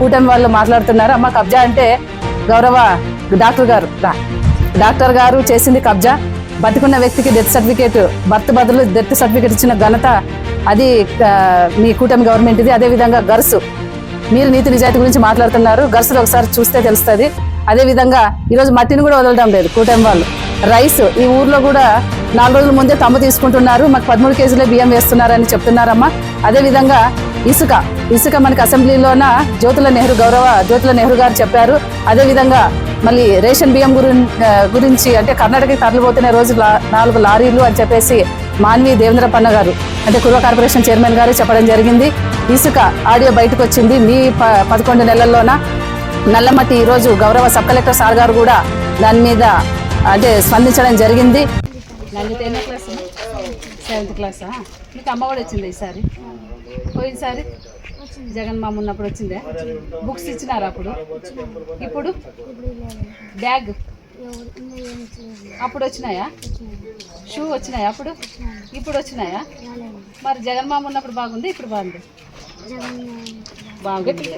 కూటమి వాళ్ళు మాట్లాడుతున్నారు. అమ్మ కబ్జా అంటే గౌరవ డాక్టర్ గారు రా. డాక్టర్ గారు చేసింది కబ్జా. బతికున్న వ్యక్తికి డెత్ సర్టిఫికేట్ బర్త్ బదులు డెత్ సర్టిఫికేట్ ఇచ్చిన ఘనత అది మీ కూటమి గవర్నమెంట్ ఇది అదేవిధంగా గర్సు. మీరు నీతి నిజాయితీ గురించి మాట్లాడుతున్నారు. గర్సులు ఒకసారి చూస్తే తెలుస్తుంది. అదే విధంగా ఈరోజు మట్టిని కూడా వదలడం లేదు కూటమి వాళ్ళు. రైస్ ఈ ఊర్లో కూడా నాలుగు రోజుల ముందే తమ్ము తీసుకుంటున్నారు. మాకు పదమూడు కేజీల బియ్యం వేస్తున్నారని చెప్తున్నారమ్మా. అదే విధంగా ఇసుక. ఇసుక మనకి అసెంబ్లీలోన జ్యోతుల నెహ్రూ గౌరవ జ్యోతుల నెహ్రూ గారు చెప్పారు. అదేవిధంగా మళ్ళీ రేషన్ బియ్యం గురి గురించి అంటే కర్ణాటకకి తరలిపోతున్న రోజు నాలుగు లారీలు అని చెప్పేసి మాన్వి దేవేంద్ర పన్న గారు అంటే కుర్వ కార్పొరేషన్ చైర్మన్ గారు చెప్పడం జరిగింది. ఇసుక ఆడియో బయటకు వచ్చింది మీ ప- పదకొండు నెలల్లోన నల్లమట్టి ఈరోజు గౌరవ సబ్ కలెక్టర్ సార్ గారు కూడా దాని మీద అంటే స్పందించడం జరిగింది. క్లాస్? సెవెంత్ క్లాసా? మీకు అమ్మ కూడా వచ్చింది ఈసారి? పోయినసారి? జగన్ మామ ఉన్నప్పుడు వచ్చిందే? బుక్స్ ఇచ్చినారు అప్పుడు? ఇప్పుడు? బ్యాగ్? అప్పుడు వచ్చినాయా? షూ వచ్చినాయా అప్పుడు? ఇప్పుడు వచ్చినాయా? మరి జగన్ మామ ఉన్నప్పుడు బాగుంది ఇప్పుడు బాగుంది? బాగుంది.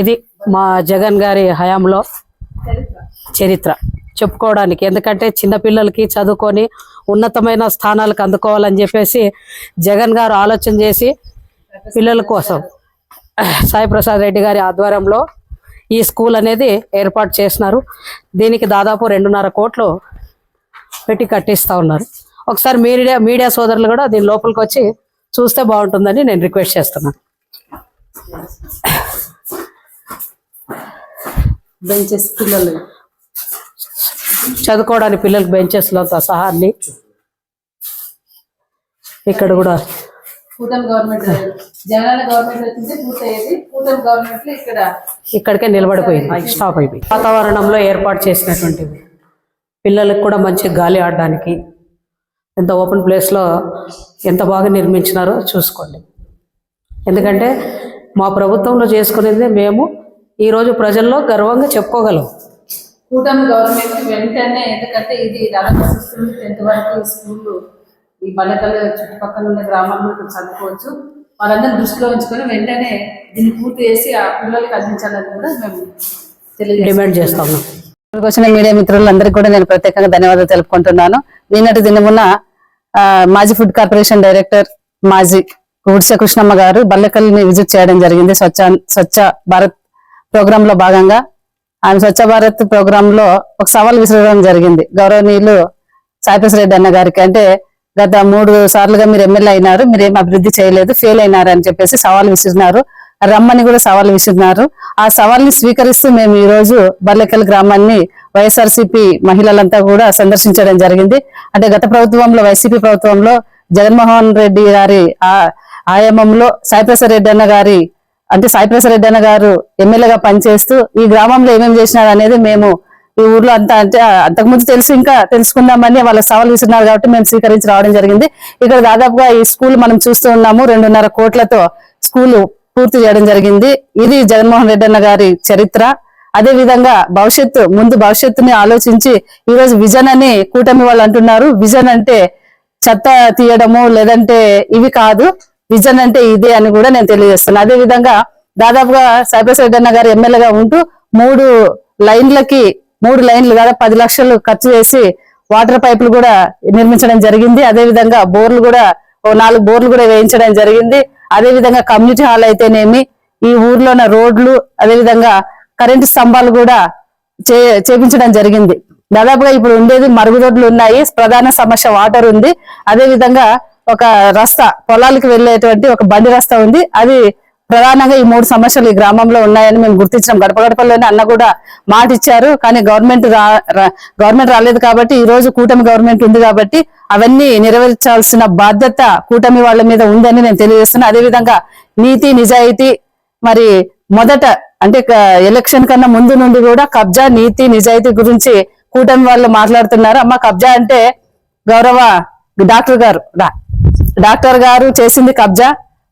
ఇది మా జగన్ గారి హయాంలో చరిత్ర చెప్పుకోవడానికి. ఎందుకంటే చిన్నపిల్లలకి చదువుకొని ఉన్నతమైన స్థానాలకు అందుకోవాలని చెప్పేసి జగన్ గారు ఆలోచన చేసి పిల్లల కోసం సాయి ప్రసాద్ రెడ్డి గారి ఆధ్వర్యంలో ఈ స్కూల్ అనేది ఏర్పాటు చేసినారు. దీనికి దాదాపు రెండున్నర కోట్లు పెట్టి కట్టిస్తా ఉన్నారు. ఒకసారి మీడియా మీడియా సోదరులు కూడా దీని లోపలికి వచ్చి చూస్తే బాగుంటుందని నేను రిక్వెస్ట్ చేస్తున్నాను. బెంచెస్ పిల్లలు. చదువుకోవడానికి పిల్లలకి బెంచెస్లతో సహా అన్ని ఇక్కడ కూడా గవర్నమెంట్ గవర్నమెంట్ వచ్చింది పూర్తయ్యేది. కూటమి గవర్నమెంట్లో ఇక్కడ ఇక్కడికే నిలబడిపోయింది స్టాప్ అయిపోయింది. వాతావరణంలో ఏర్పాటు చేసినటువంటివి. పిల్లలకు కూడా మంచి గాలి ఆడడానికి ఎంత ఓపెన్ ప్లేస్లో ఎంత బాగా నిర్మించినారో చూసుకోండి. ఎందుకంటే మా ప్రభుత్వంలో చేసుకునేది మేము ఈరోజు ప్రజల్లో గర్వంగా చెప్పుకోగలం. కూటమి గవర్నమెంట్ వెంటనే ఎందుకంటే ఇది దాదాపు సిక్స్త్ నుంచి టెన్త్ వరకు స్కూల్ ఈ బల్లకల్లి చుట్టుపక్కల ఉన్న గ్రామాల్లో ఇక్కడ చదువుకోవచ్చు. వాళ్ళందరినీ దృష్టిలో ఉంచుకొని వెంటనే దీన్ని పూర్తి చేసి ఆ పిల్లలకి అందించాలని కూడా మేము డిమాండ్ చేస్తాము ఇక్కడికి వచ్చిన మీడియా మిత్రులందరికీ కూడా నేను ప్రత్యేకంగా ధన్యవాదాలు తెలుపుకుంటున్నాను. నిన్నటి దినమున ఆ, మాజీ ఫుడ్ కార్పొరేషన్ డైరెక్టర్ మాజీ గుడిసె కృష్ణమ్మ గారు బల్లెకల్ని విజిట్ చేయడం జరిగింది. స్వచ్ఛ స్వచ్ఛ భారత్ ప్రోగ్రామ్లో భాగంగా ఆయన స్వచ్ఛ భారత్ ప్రోగ్రామ్లో ఒక సవాల్ విసరడం జరిగింది. గౌరవనీయులు సాయిప్రస రెడ్డి అన్న గారికి. అంటే గత మూడు సార్లుగా మీరు ఎమ్మెల్యే అయినారు మీరు ఏం అభివృద్ధి చేయలేదు ఫెయిల్ అయినారు అని చెప్పేసి సవాల్ విసిరినారు. రమ్మని కూడా సవాల్ విసిరినారు. ఆ సవాల్ని స్వీకరిస్తూ మేము ఈ రోజు బల్లెకల్ గ్రామాన్ని వైఎస్ఆర్సీపీ మహిళలంతా కూడా సందర్శించడం జరిగింది. అంటే గత ప్రభుత్వంలో వైసీపీ ప్రభుత్వంలో జగన్మోహన్ రెడ్డి గారి ఆ ఆయామంలో సాయిప్రసాద్ రెడ్డి అన్న గారి అంటే సాయిప్రసాద్ రెడ్డి అన్న గారు ఎమ్మెల్యేగా పనిచేస్తూ ఈ గ్రామంలో ఏమేమి చేసినారు అనేది మేము ఈ ఊర్లో అంతా అంటే అంతకుముందు తెలుసు ఇంకా తెలుసుకుందామని వాళ్ళ సవాల్ ఇస్తున్నారు కాబట్టి మేము స్వీకరించి రావడం జరిగింది. ఇక్కడ దాదాపుగా ఈ స్కూల్ మనం చూస్తూ ఉన్నాము రెండున్నర కోట్లతో స్కూల్ పూర్తి చేయడం జరిగింది. ఇది జగన్మోహన్ రెడ్డి అన్న గారి చరిత్ర. అదే విధంగా భవిష్యత్తు ముందు భవిష్యత్తుని ఆలోచించి ఈ రోజు విజన్ అని కూటమి వాళ్ళు అంటున్నారు. విజన్ అంటే చెత్త తీయడము లేదంటే ఇవి కాదు. విజన్ అంటే ఇదే అని కూడా నేను తెలియజేస్తున్నాను అదే విధంగా దాదాపుగా సైబర్ రెడ్డి గారు ఎమ్మెల్యేగా ఉంటూ మూడు లైన్లకి మూడు లైన్లు దాదాపు పది లక్షలు ఖర్చు చేసి వాటర్ పైపులు కూడా నిర్మించడం జరిగింది. అదే విధంగా బోర్లు కూడా ఓ నాలుగు బోర్లు కూడా వేయించడం జరిగింది. అదే విధంగా కమ్యూనిటీ హాల్ అయితేనేమి ఈ ఊర్లోన రోడ్లు అదే విధంగా కరెంటు స్తంభాలు కూడా చే చేపించడం జరిగింది. దాదాపుగా ఇప్పుడు ఉండేది మరుగుదొడ్లు ఉన్నాయి. ప్రధాన సమస్య వాటర్ ఉంది. అదే విధంగా ఒక రస్తా పొలాలకు వెళ్ళేటువంటి ఒక బండి రస్తా ఉంది. అది ప్రధానంగా ఈ మూడు సమస్యలు ఈ గ్రామంలో ఉన్నాయని మేము గుర్తించాం గడప గడపలోనే అన్న కూడా మాట ఇచ్చారు. కానీ గవర్నమెంట్ గవర్నమెంట్ రాలేదు కాబట్టి ఈ రోజు కూటమి గవర్నమెంట్ ఉంది కాబట్టి అవన్నీ నెరవేర్చాల్సిన బాధ్యత కూటమి వాళ్ళ మీద ఉందని నేను తెలియజేస్తున్నా. అదే విధంగా నీతి నిజాయితీ మరి మొదట అంటే ఎలక్షన్ కన్నా ముందు నుండి కూడా కబ్జా నీతి నిజాయితీ గురించి కూటమి వాళ్ళు మాట్లాడుతున్నారు. అమ్మ కబ్జా అంటే గౌరవ డాక్టర్ గారు రా. డాక్టర్ గారు చేసింది కబ్జా.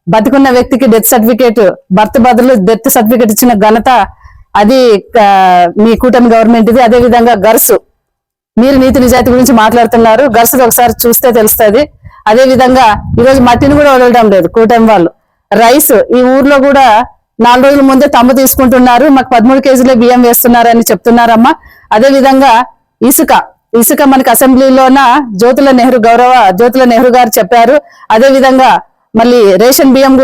బతికున్న వ్యక్తికి డెత్ సర్టిఫికేట్ బర్త్ బదులు డెత్ సర్టిఫికేట్ ఇచ్చిన ఘనత అది మీ కూటమి గవర్నమెంట్ ఇది అదే విధంగా గర్సు మీరు నీతి నిజాయితీ గురించి మాట్లాడుతున్నారు. గర్స్ ఒకసారి చూస్తే తెలుస్తుంది. అదే విధంగా మట్టిని కూడా వదలడం లేదు కూటమి వాళ్ళు. రైస్ ఈ ఊర్లో కూడా నాలుగు రోజుల ముందే తమ్ము తీసుకుంటున్నారు. మాకు పదమూడు కేజీలే బియ్యం వేస్తున్నారని చెప్తున్నారమ్మా. అదే విధంగా ఇసుక. ఇసుక మనకి అసెంబ్లీలోన జ్యోతుల నెహ్రూ గౌరవ జ్యోతుల నెహ్రూ గారు చెప్పారు. అదే విధంగా మళ్ళీ రేషన్ బియ్యం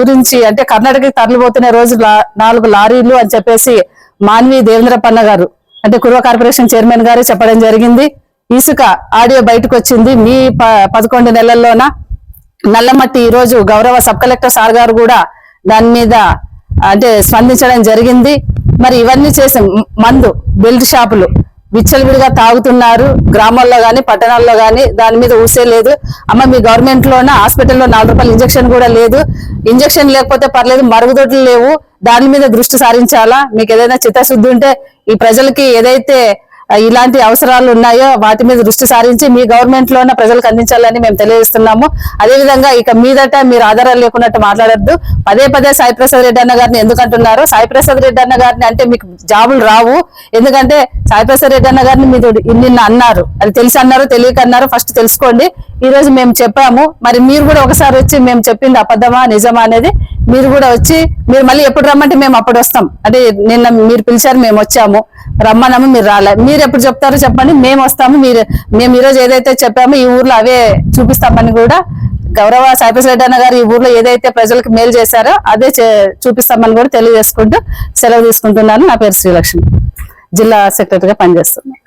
గురించి అంటే కర్ణాటకకి తరలిపోతున్న రోజు నాలుగు లారీలు అని చెప్పేసి మాన్వి దేవేంద్రపన్న గారు అంటే కుర్వ కార్పొరేషన్ చైర్మన్ గారు చెప్పడం జరిగింది. ఇసుక ఆడియో బయటకు వచ్చింది మీ ప- పదకొండు నెలల్లోన నల్లమట్టి ఈ రోజు గౌరవ సబ్ కలెక్టర్ సార్ గారు కూడా దాని మీద అంటే స్పందించడం జరిగింది. మరి ఇవన్నీ చేసి మందు బెల్ట్ షాపులు విచ్చలవిడిగా తాగుతున్నారు. గ్రామాల్లో కానీ పట్టణాల్లో కానీ దాని మీద ఊసే లేదు. అమ్మ మీ గవర్నమెంట్ లోన హాస్పిటల్లో నాలుగు రూపాయల ఇంజక్షన్ కూడా లేదు. ఇంజక్షన్ లేకపోతే పర్లేదు మరుగుదొడ్లు లేవు. దాని మీద దృష్టి సారించాలా? మీకు ఏదైనా చిత్తశుద్ధి ఉంటే ఈ ప్రజలకి ఏదైతే ఇలాంటి అవసరాలు ఉన్నాయో వాటి మీద దృష్టి సారించి మీ గవర్నమెంట్ లోన ప్రజలకు అందించాలని మేము తెలియజేస్తున్నాము. అదేవిధంగా ఇక మీదట మీరు ఆధారాలు లేకున్నట్టు మాట్లాడద్దు. పదే పదే సాయి ప్రసాద్ రెడ్డి అన్న గారిని ఎందుకంటున్నారు? సాయి ప్రసాద్ రెడ్డి అన్న గారిని అంటే మీకు జాబులు రావు. ఎందుకంటే సాయి ప్రసాద్ రెడ్డి అన్న గారిని మీరు నిన్న అన్నారు. అది తెలిసి అన్నారు తెలియక అన్నారు. ఫస్ట్ తెలుసుకోండి. ఈ రోజు మేము చెప్పాము. మరి మీరు కూడా ఒకసారి వచ్చి మేము చెప్పింది అబద్ధమా నిజమా అనేది మీరు కూడా వచ్చి మీరు మళ్ళీ ఎప్పుడు రమ్మంటే మేము అప్పుడు వస్తాం. అంటే నిన్న మీరు పిలిచారు మేము వచ్చాము. రమ్మన్నాము మీరు రాలే. మీరు ఎప్పుడు చెప్తారో చెప్పండి. మేము వస్తాము. మీరు మేము ఈ రోజు ఏదైతే చెప్పామో ఈ ఊర్లో అవే చూపిస్తామని కూడా గౌరవ సాయిప్రసాద్ రెడ్డి అన్న గారు ఈ ఊర్లో ఏదైతే ప్రజలకు మేలు చేశారో అదే చూపిస్తామని కూడా తెలియజేసుకుంటూ సెలవు తీసుకుంటున్నాను. నా పేరు శ్రీలక్ష్మి. జిల్లా సెక్రటరీగా పనిచేస్తున్నాను.